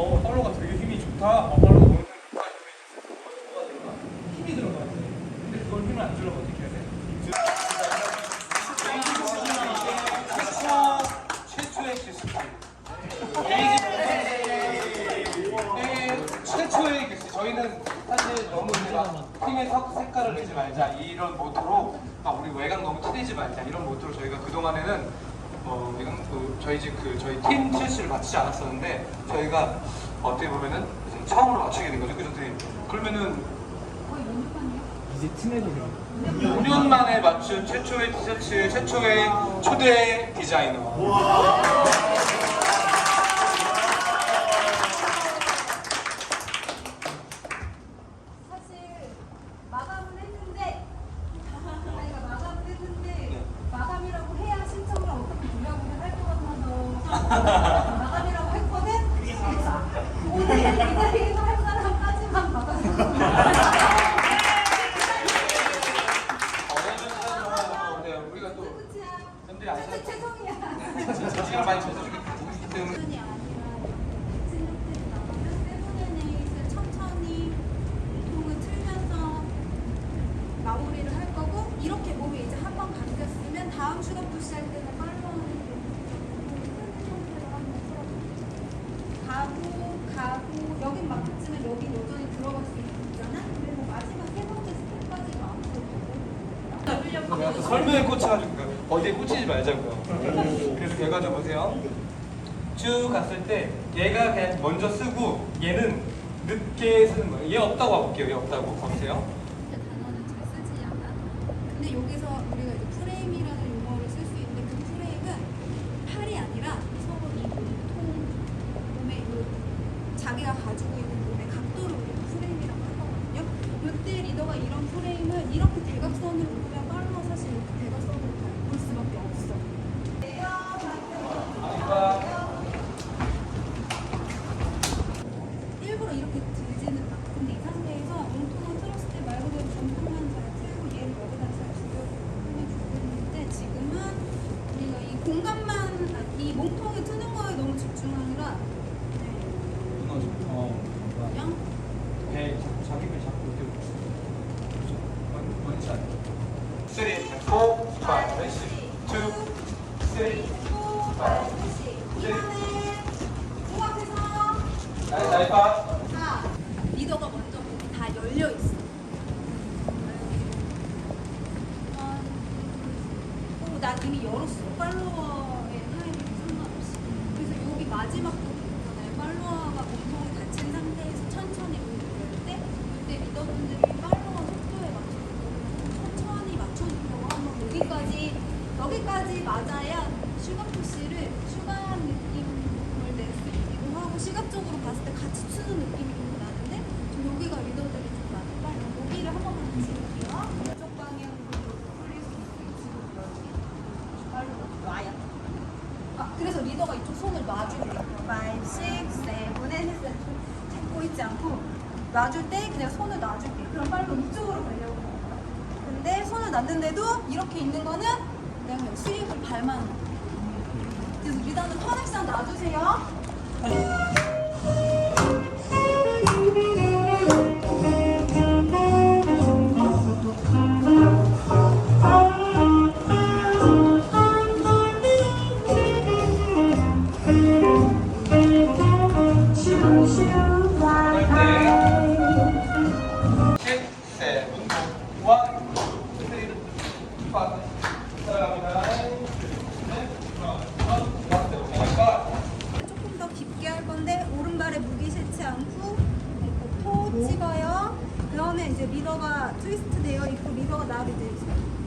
어 팔로가 되게 힘이 좋다. 어 팔로가 너무 좋다. 뭐가 들어가? 힘이 들어가 있어요. 근데 그걸 힘을 안 주려면 어떻게 해야 돼? 색깔을 내지 말자 이런 모토로 아 우리 외곽 너무 티내지 말자 이런 모토로 저희가 그 동안에는 어 외곽 그 저희 집 그 저희 팀 실수를 맞추지 않았었는데 저희가 어떻게 보면은 이제 처음으로 맞추게 된 거죠, 그죠 선생님? 그러면은 이제 팀에도 그래. 5년 만에 맞춘 최초의 티셔츠, 최초의 초대 디자이너. 사실 마감을 했는데 아이가 마감을 했는데 마감이라고 해야 신청을 어떻게 분량을 할것 같아서 마감이라고 했거든. 오늘 이 자리에서 할 사람까지만 마감을. 네, 우리가 또 끝이야. 팬들이 안 진짜 죄송이야. 시간 많이 줬기 때문에 마무리를 할 거고 이렇게 몸이 이제 한 번 감겼으면 다음 슈가 푸시할 때는 팔로우는 가고 가고 여긴 막혔지만 여기 여전히 들어갈 수 있잖아 그리고 마지막 세 번째 스텝까지 마무리 설명에 꽂혀가지고 그 어디에 꽂히지 말자고요. 그래서 결과적 보세요. 쭉 갔을 때 얘가 그냥 먼저 쓰고 얘는 늦게 쓰는 거예요. 얘 없다고 와볼게요. 얘 없다고 봐보세요. 단어는 잘 쓰지 않아. 근데 여기서 우리가 이제 프레임이라는 용어를 쓸 수 있는데 그 프레임은 팔이 아니라 서로 이 몸통, 몸의 이 자기가 가지고 있는 몸의 각도를 우리가 프레임이라고 하거든요. 이때 리더가 이런 프레임을 이렇게 대각선으로 보면 팔로 사실 이렇게 대각선으로 볼 수밖에 없어. 일부러 이렇게 들지는 않아. 근데 이 상태에서 몸통을 틀었을 때 말 그대로 몸통만 잘 틀고 얘를 여기다 잘 주려고 하면 좋겠는데 지금은 우리가 이 공간만 아, 이 몸통에 트는 거에 너무 집중하느라 네, 어. 그냥 배 자꾸 자기 배 자꾸 이렇게. 뭔지 알죠? 3, 4, 5, 6, 2, 3. 이번에 종합해서 나이 나이 파. 자 리더가 먼저 문이 다 열려 있어. 어, 난 이미 열었어. 팔로워의 타임이 상관없이. 그래서 여기 마지막 부분 있잖아요. 팔로워가 몸통이 닫힌 상태에서 천천히 열 때, 그때 리더분들이 팔로워 속도에 맞춰서 천천히 맞춰주려고 하면 여기까지, 여기까지 맞아야 슈가 푸시를 슈가 느낌을 낼 수 있기도 하고 시각적으로 봤을 때 같이 추는 느낌이 좀 나는데 좀 여기가 리더들이 좀 많다. 여기를 한 번만 같이 볼게요. 이쪽 방향으로 풀릴 수 있을지 빨리 놔야. 아 그래서 리더가 이쪽 손을 놔줄게. 5, 6, 7, 8 잡고 있지 않고 놔줄 때 그냥 손을 놔줄게. 그럼 빨리 이쪽으로 가려고. 근데 손을 놨는데도 이렇게 있는 거는 내가 그냥 슬립을 밟만. 그래서 리더는 터넥상 놔주세요. 리더가 나를 이제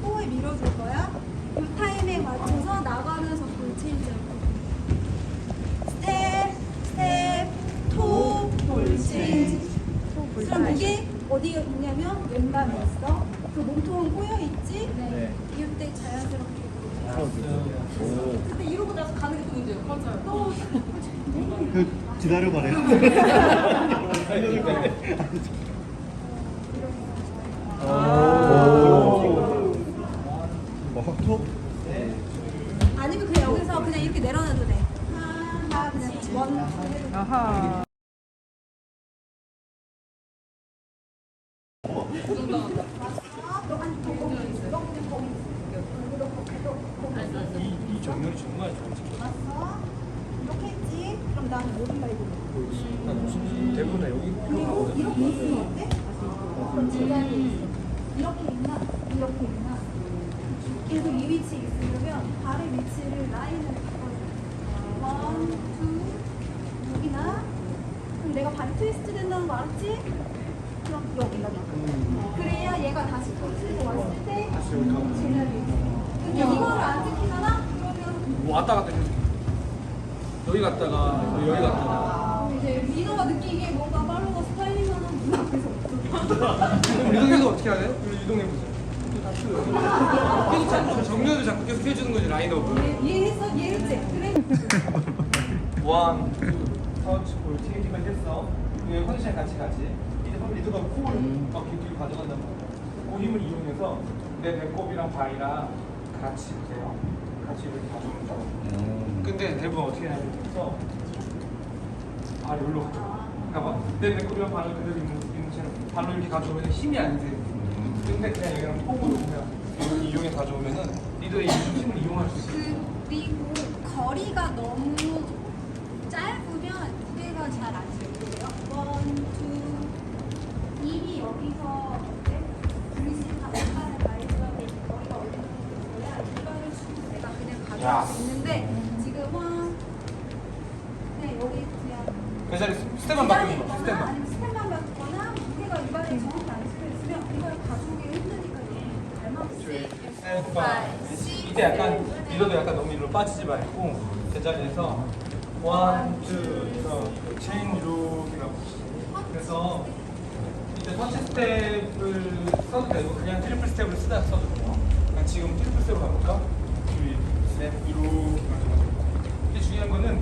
코에 밀어줄 거야. 이 타임에 맞춰서 나가면서 볼 체인지. 스텝, 스텝, 토, 볼 체인지. 그럼 이게 어디에 있냐면 왼발에 있어. 그 몸통은 꼬여 있지. 네. 이때 자연스럽게. 오. 근데 이러고 나서 가는 게 또 문제예요. 맞아요. 또 기다려봐래. 오. 이, 이 정렬이 정말 좋은지. 왔어? 이렇게 했지? 그럼 나는 오른발 이거. 대부분 다 여기 그리고 이렇게 있으면 어때? 제자리에 있어. 이렇게 있나? 이렇게 있나? 계속 이 위치에 있으려면 발의 위치를 라인을 바꿔줘. 원, 투, 여기나? 그럼 내가 발이 트위스트 된다는 거 알았지? 여기. 그래야 얘가 다시 터치고 왔을 때 있어. 근데 이거를 안 지키잖아? 그러면 뭐 왔다 갔다 해줄게. 여기 갔다가 여기 갔다가. 이제 민호가 느끼기에 뭔가 팔로워 스타일링하는 문 앞에서. 그럼 이동해서 어떻게 해야 돼? 이리 이동해보세요. 계속 자꾸 정렬을 자꾸 계속 해주는 거지 라인업을. 얘, 얘 했어? 얘 했지? 그래? 원, 투, 터치, 볼, 체인지만 했어. 그 컨디션 같이 가지. 그럼 리드가 코를 막 깊게 가져간단 말이야. 그 힘을 이용해서 내 배꼽이랑 바이랑 같이 보세요. 같이 이렇게 가져오는 거. 근데 대부분 어떻게 하냐면 그래서 발이 여기로 가져. 그러니까 내 배꼽이랑 발을 그대로 있는, 있는 채로 발로 이렇게 가져오면 힘이 안 돼. 근데 그냥 여기랑 폼으로 그냥 이용해 가져오면은 리더의 이 힘을 이용할 수 있어. 그리고 거리가 너무 수 있는데 지금은 그냥 여기 그냥 그 자리 스텝만 바꾸는 거. 있거나 스텝만. 아니면 스텝만 바꾸거나 무게가 이발에 정확히 안 있으면 이걸 가져오기 힘드니까 잘 맞지. 이때 약간 리더도 약간 너무 이리로 빠지지 말고 제자리에서 원, 투, 서 체인 룩이라고 그래서 이때 터치 스텝을 써도 되고 그냥 트리플 스텝을 쓰다 써도 돼요. 그냥 지금 트리플 스텝으로 가볼까? 둘, 셋, 이렇게 가져가죠. 이게 중요한 거는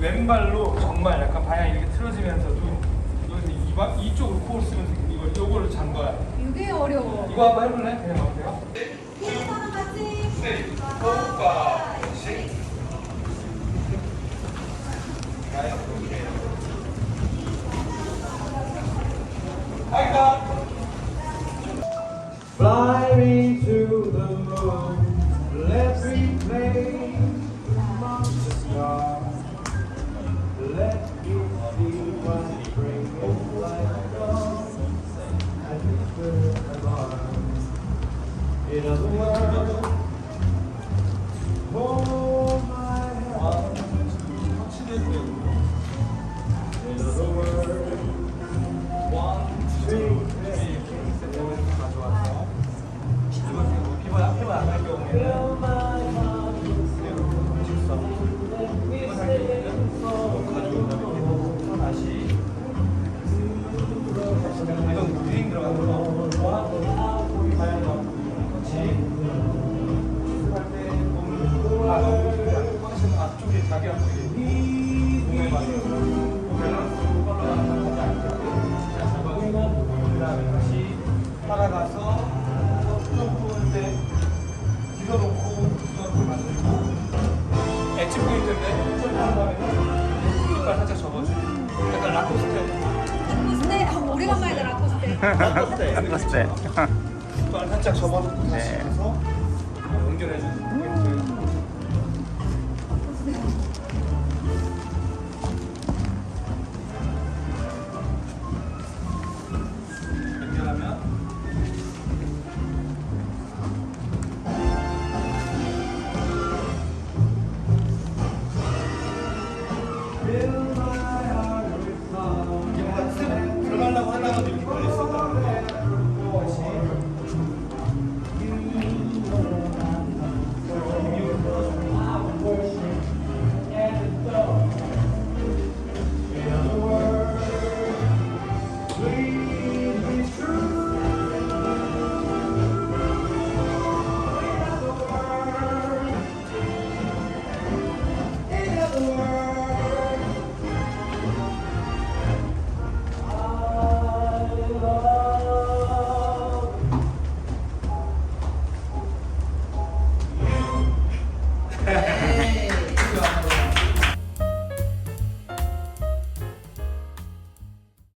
왼발로 정말 약간 방향 이렇게 틀어지면서도 여기서 이바, 이쪽으로 코를 쓰면서 이걸 요거를 잔 거야. 이게 어려워. 이거 한번 해볼래? 그냥. 피부랑 같이. 오빠, 따라가서 때 뒤져놓고 뒤져놓고 만들고 엣지 포인트인데 점프한 다음에 이빨 살짝 접어주고 약간 라코스테 라코스테. 아, 오래간만이다 라코스테. 네. 이빨 살짝 접어놓고 다시 해서 연결해주는 포인트